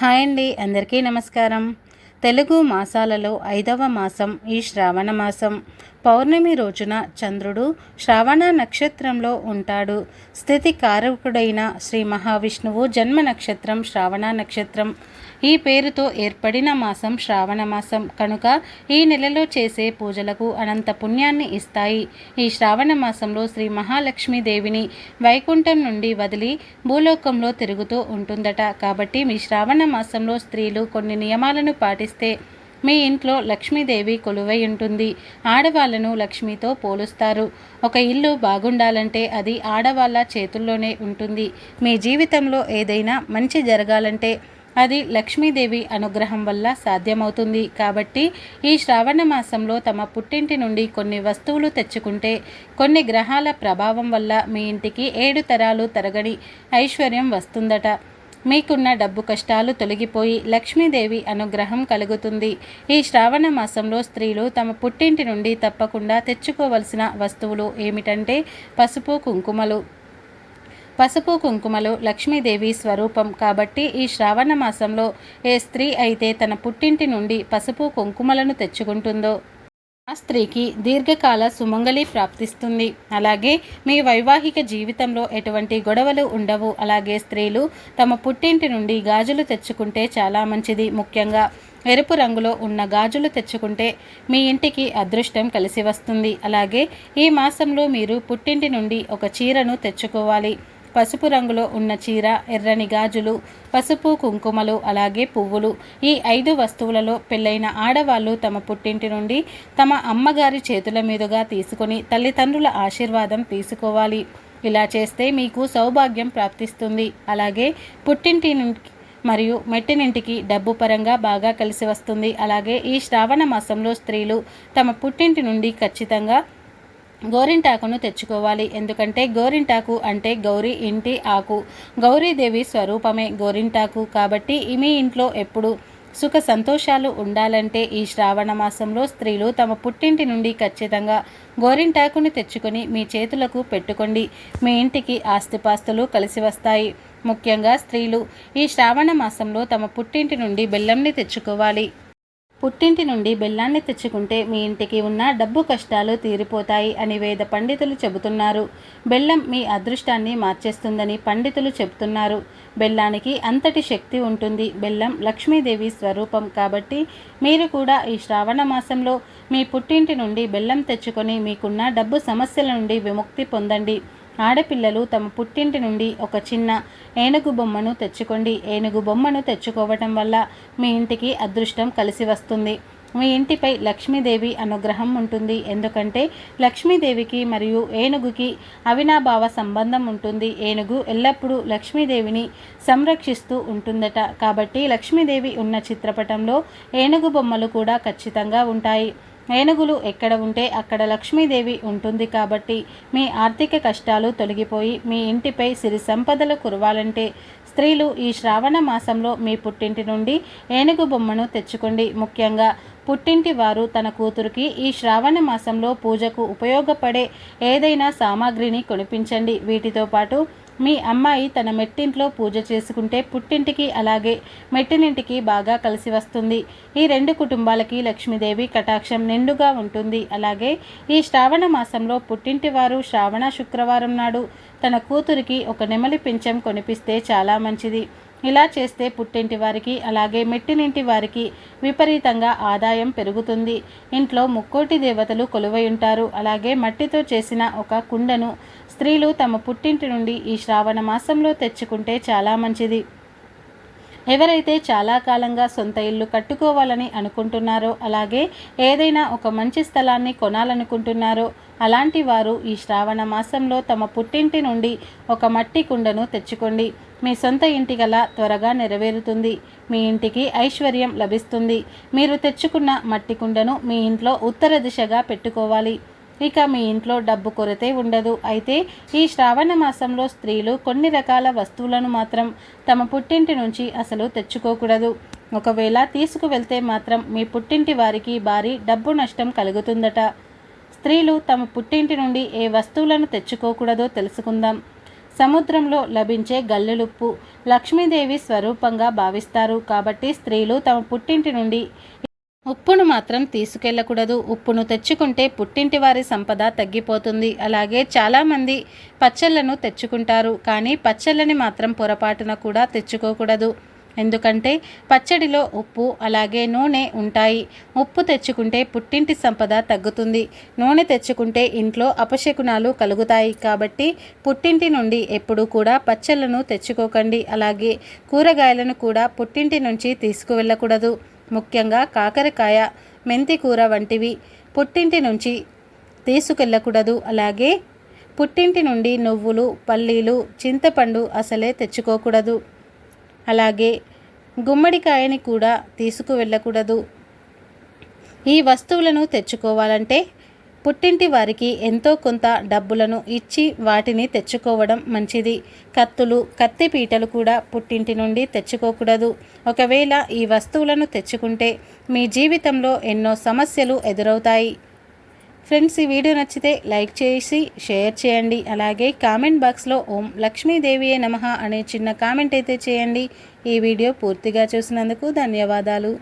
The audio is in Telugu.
హాయ్ అండి అందరికీ నమస్కారం. తెలుగు మాసాలలో ఐదవ మాసం ఈ శ్రావణ మాసం. పౌర్ణమి రోజున చంద్రుడు శ్రావణ నక్షత్రంలో ఉంటాడు. స్థితి కారకుడైన శ్రీ మహావిష్ణువు జన్మ నక్షత్రం శ్రావణ నక్షత్రం. ఈ పేరుతో ఏర్పడిన మాసం శ్రావణ మాసం. కనుక ఈ నెలలో చేసే పూజలకు అనంత పుణ్యాన్ని ఇస్తాయి. ఈ శ్రావణ మాసంలో శ్రీ మహాలక్ష్మీదేవిని వైకుంఠం నుండి వదిలి భూలోకంలో తిరుగుతూ ఉంటుందట. కాబట్టి మీ శ్రావణ మాసంలో స్త్రీలు కొన్ని నియమాలను పాటిస్తే మీ ఇంట్లో లక్ష్మీదేవి కొలువై ఉంటుంది. ఆడవాళ్ళను లక్ష్మితో పోలుస్తారు. ఒక ఇల్లు బాగుండాలంటే అది ఆడవాళ్ళ చేతుల్లోనే ఉంటుంది. మీ జీవితంలో ఏదైనా మంచి జరగాలంటే అది లక్ష్మీదేవి అనుగ్రహం వల్ల సాధ్యమవుతుంది. కాబట్టి ఈ శ్రావణ మాసంలో తమ పుట్టింటి నుండి కొన్ని వస్తువులు తెచ్చుకుంటే కొన్ని గ్రహాల ప్రభావం వల్ల మీ ఇంటికి ఏడు తరాలు తరగని ఐశ్వర్యం వస్తుందట. మీకున్న డబ్బు కష్టాలు తొలగిపోయి లక్ష్మీదేవి అనుగ్రహం కలుగుతుంది. ఈ శ్రావణ మాసంలో స్త్రీలు తమ పుట్టింటి నుండి తప్పకుండా తెచ్చుకోవలసిన వస్తువులు ఏమిటంటే పసుపు కుంకుమలు. పసుపు కుంకుమలు లక్ష్మీదేవి స్వరూపం కాబట్టి ఈ శ్రావణ మాసంలో ఏ స్త్రీ అయితే తన పుట్టింటి నుండి పసుపు కుంకుమలను తెచ్చుకుంటుందో ఆ స్త్రీకి దీర్ఘకాల సుమంగళి ప్రాప్తిస్తుంది. అలాగే మీ వైవాహిక జీవితంలో ఎటువంటి గొడవలు ఉండవు. అలాగే స్త్రీలు తమ పుట్టింటి నుండి గాజులు తెచ్చుకుంటే చాలా మంచిది. ముఖ్యంగా ఎరుపు రంగులో ఉన్న గాజులు తెచ్చుకుంటే మీ ఇంటికి అదృష్టం కలిసి వస్తుంది. అలాగే ఈ మాసంలో మీరు పుట్టింటి నుండి ఒక చీరను తెచ్చుకోవాలి. పసుపు రంగులో ఉన్న చీర ఎర్రని గాజులు పసుపు కుంకుమలు అలాగే పువ్వులు. ఈ ఐదు వస్తువులలో పెళ్ళైన ఆడవాళ్ళు తమ పుట్టింటి నుండి తమ అమ్మగారి చేతుల మీదుగా తీసుకొని తల్లిదండ్రుల ఆశీర్వాదం తీసుకోవాలి. ఇలా చేస్తే మీకు సౌభాగ్యం ప్రాప్తిస్తుంది. అలాగే పుట్టింటి నుండి మరియు మెట్టినింటికి డబ్బు పరంగా బాగా కలిసి వస్తుంది. అలాగే ఈ శ్రావణ మాసంలో స్త్రీలు తమ పుట్టింటి నుండి ఖచ్చితంగా గోరింటాకును తెచ్చుకోవాలి. ఎందుకంటే గోరింటాకు అంటే గౌరీ ఇంటి ఆకు. గౌరీదేవి స్వరూపమే గోరింటాకు. కాబట్టి మీ ఇంట్లో ఎప్పుడు సుఖ సంతోషాలు ఉండాలంటే ఈ శ్రావణ మాసంలో స్త్రీలు తమ పుట్టింటి నుండి ఖచ్చితంగా గోరింటాకుని తెచ్చుకొని మీ చేతులకు పెట్టుకోండి. మీ ఇంటికి ఆస్తిపాస్తులు కలిసి వస్తాయి. ముఖ్యంగా స్త్రీలు ఈ శ్రావణ మాసంలో తమ పుట్టింటి నుండి బెల్లంని తెచ్చుకోవాలి. పుట్టింటి నుండి బెల్లాన్ని తెచ్చుకుంటే మీ ఇంటికి ఉన్న డబ్బు కష్టాలు తీరిపోతాయి అని వేద పండితులు చెబుతున్నారు. బెల్లం మీ అదృష్టాన్ని మార్చేస్తుందని పండితులు చెబుతున్నారు. బెల్లానికి అంతటి శక్తి ఉంటుంది. బెల్లం లక్ష్మీదేవి స్వరూపం కాబట్టి మీరు కూడా ఈ శ్రావణ మాసంలో మీ పుట్టింటి నుండి బెల్లం తెచ్చుకొని మీకున్న డబ్బు సమస్యల నుండి విముక్తి పొందండి. ఆడపిల్లలు తమ పుట్టింటి నుండి ఒక చిన్న ఏనుగు బొమ్మను తెచ్చుకోండి. ఏనుగు బొమ్మను తెచ్చుకోవటం వల్ల మీ ఇంటికి అదృష్టం కలిసి వస్తుంది. మీ ఇంటిపై లక్ష్మీదేవి అనుగ్రహం ఉంటుంది. ఎందుకంటే లక్ష్మీదేవికి మరియు ఏనుగుకి అవినాభావ సంబంధం ఉంటుంది. ఏనుగు ఎల్లప్పుడూ లక్ష్మీదేవిని సంరక్షిస్తూ ఉంటుందట. కాబట్టి లక్ష్మీదేవి ఉన్న చిత్రపటంలో ఏనుగు బొమ్మలు కూడా ఖచ్చితంగా ఉంటాయి. ఏనుగులు ఎక్కడ ఉంటే అక్కడ లక్ష్మీదేవి ఉంటుంది కాబట్టి మీ ఆర్థిక కష్టాలు తొలగిపోయి మీ ఇంటిపై సిరి సంపదలు కురవాలంటే స్త్రీలు ఈ శ్రావణ మాసంలో మీ పుట్టింటి నుండి ఏనుగు బొమ్మను తెచ్చుకోండి. ముఖ్యంగా పుట్టింటి వారు తన కూతురికి ఈ శ్రావణ మాసంలో పూజకు ఉపయోగపడే ఏదైనా సామాగ్రిని కొనిపించండి. వీటితో పాటు మీ అమ్మాయి తన మెట్టింట్లో పూజ చేసుకుంటే పుట్టింటికి అలాగే మెట్టినింటికి బాగా కలిసి వస్తుంది. ఈ రెండు కుటుంబాలకి లక్ష్మీదేవి కటాక్షం నిండుగా ఉంటుంది. అలాగే ఈ శ్రావణ మాసంలో పుట్టింటి వారు శ్రావణ శుక్రవారం నాడు తన కూతురికి ఒక నెమలి పింఛం కొనిపిస్తే చాలా మంచిది. ఇలా చేస్తే పుట్టింటి వారికి అలాగే మెట్టినింటి వారికి విపరీతంగా ఆదాయం పెరుగుతుంది. ఇంట్లో ముక్కోటి దేవతలు కొలువై ఉంటారు. అలాగే మట్టితో చేసిన ఒక కుండను స్త్రీలు తమ పుట్టింటి నుండి ఈ శ్రావణ మాసంలో తెచ్చుకుంటే చాలా మంచిది. ఎవరైతే చాలా కాలంగా సొంత ఇల్లు కట్టుకోవాలని అనుకుంటున్నారో అలాగే ఏదైనా ఒక మంచి స్థలాన్ని కొనాలనుకుంటున్నారో అలాంటి వారు ఈ శ్రావణ మాసంలో తమ పుట్టింటి నుండి ఒక మట్టి కుండను తెచ్చుకోండి. మీ సొంత ఇంటి గల త్వరగా నెరవేరుతుంది. మీ ఇంటికి ఐశ్వర్యం లభిస్తుంది. మీరు తెచ్చుకున్న మట్టి కుండను మీ ఇంట్లో ఉత్తర దిశగా పెట్టుకోవాలి. ఇక మీ ఇంట్లో డబ్బు కొరతే ఉండదు. అయితే ఈ శ్రావణ మాసంలో స్త్రీలు కొన్ని రకాల వస్తువులను మాత్రం తమ పుట్టింటి నుంచి అసలు తెచ్చుకోకూడదు. ఒకవేళ తీసుకువెళ్తే మాత్రం మీ పుట్టింటి వారికి భారీ డబ్బు నష్టం కలుగుతుందట. స్త్రీలు తమ పుట్టింటి నుండి ఏ వస్తువులను తెచ్చుకోకూడదో తెలుసుకుందాం. సముద్రంలో లభించే గల్లులుప్పు లక్ష్మీదేవి స్వరూపంగా భావిస్తారు. కాబట్టి స్త్రీలు తమ పుట్టింటి నుండి ఉప్పును మాత్రం తీసుకెళ్ళకూడదు ఉప్పును తెచ్చుకుంటే పుట్టింటి వారి సంపద తగ్గిపోతుంది. అలాగే చాలామంది పచ్చళ్ళను తెచ్చుకుంటారు. కానీ పచ్చళ్ళని మాత్రం పొరపాటున కూడా తెచ్చుకోకూడదు. ఎందుకంటే పచ్చడిలో ఉప్పు అలాగే నూనె ఉంటాయి. ఉప్పు తెచ్చుకుంటే పుట్టింటి సంపద తగ్గుతుంది. నూనె తెచ్చుకుంటే ఇంట్లో అపశకునాలు కలుగుతాయి. కాబట్టి పుట్టింటి నుండి ఎప్పుడూ కూడా పచ్చళ్ళను తెచ్చుకోకండి. అలాగే కూరగాయలను కూడా పుట్టింటి నుంచి తీసుకువెళ్ళకూడదు. ముఖ్యంగా కాకరకాయ మెంతి కూర వంటివి పుట్టింటి నుంచి తీసుకెళ్ళకూడదు అలాగే పుట్టింటి నుండి నువ్వులు పల్లీలు చింతపండు అసలే తెచ్చుకోకూడదు. అలాగే గుమ్మడికాయని కూడా తీసుకువెళ్ళకూడదు. ఈ వస్తువులను తెచ్చుకోవాలంటే పుట్టింటి వారికి ఎంతో కొంత డబ్బులను ఇచ్చి వాటిని తెచ్చుకోవడం మంచిది. కత్తులు కత్తిపీటలు కూడా పుట్టింటి నుండి తెచ్చుకోకూడదు. ఒకవేళ ఈ వస్తువులను తెచ్చుకుంటే మీ జీవితంలో ఎన్నో సమస్యలు ఎదురవుతాయి. ఫ్రెండ్స్ ఈ వీడియో నచ్చితే లైక్ చేసి షేర్ చేయండి. అలాగే కామెంట్ బాక్స్లో ఓం లక్ష్మీదేవియే నమ అనే చిన్న కామెంట్ అయితే చేయండి. ఈ వీడియో పూర్తిగా చూసినందుకు ధన్యవాదాలు.